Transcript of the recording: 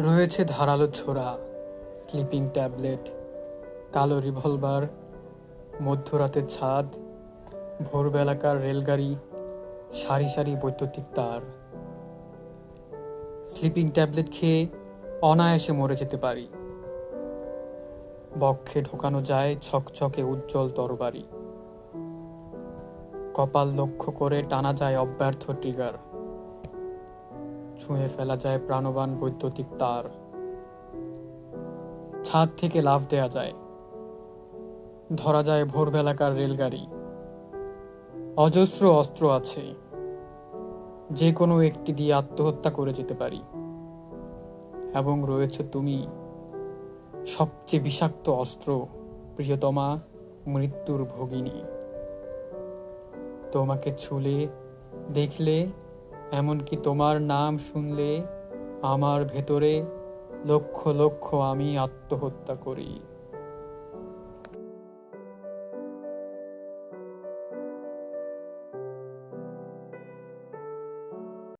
রয়েছে ধারালো ছোড়া স্লিপিং ট্যাবলেট কালো রিভলভার মধ্যরাতের ছাদ, ভোরবেলাকার রেলগাড়ি, সারি সারি বৈদ্যুতিক তার। স্লিপিং ট্যাবলেট খেয়ে অনায়াসে মরে যেতে পারি। বক্ষে ঢোকানো যায় ছকছকে উজ্জ্বল তরবারি। কপাল লক্ষ্য করে টানা যায় অব্যর্থ ট্রিগার ছুঁয়ে ফেলা যায় প্রাণবান বৈদ্যুতিক তার। ছাদ থেকে লাফ দেয়া যায়। ধরা যায় ভোরবেলাকার রেলগাড়ি। অজস্র অস্ত্র আছে। যে কোনো একটি দিয়ে আত্মহত্যা করে যেতে পারি। এবং রয়েছে তুমি। সবচেয়ে বিষাক্ত অস্ত্র, প্রিয়তমা মৃত্যুর ভগিনী। তোমাকে ছুলে, দেখলে এমনকি তোমার নাম শুনলে আমার ভেতরে লক্ষ লক্ষ আমি আত্মহত্যা করি।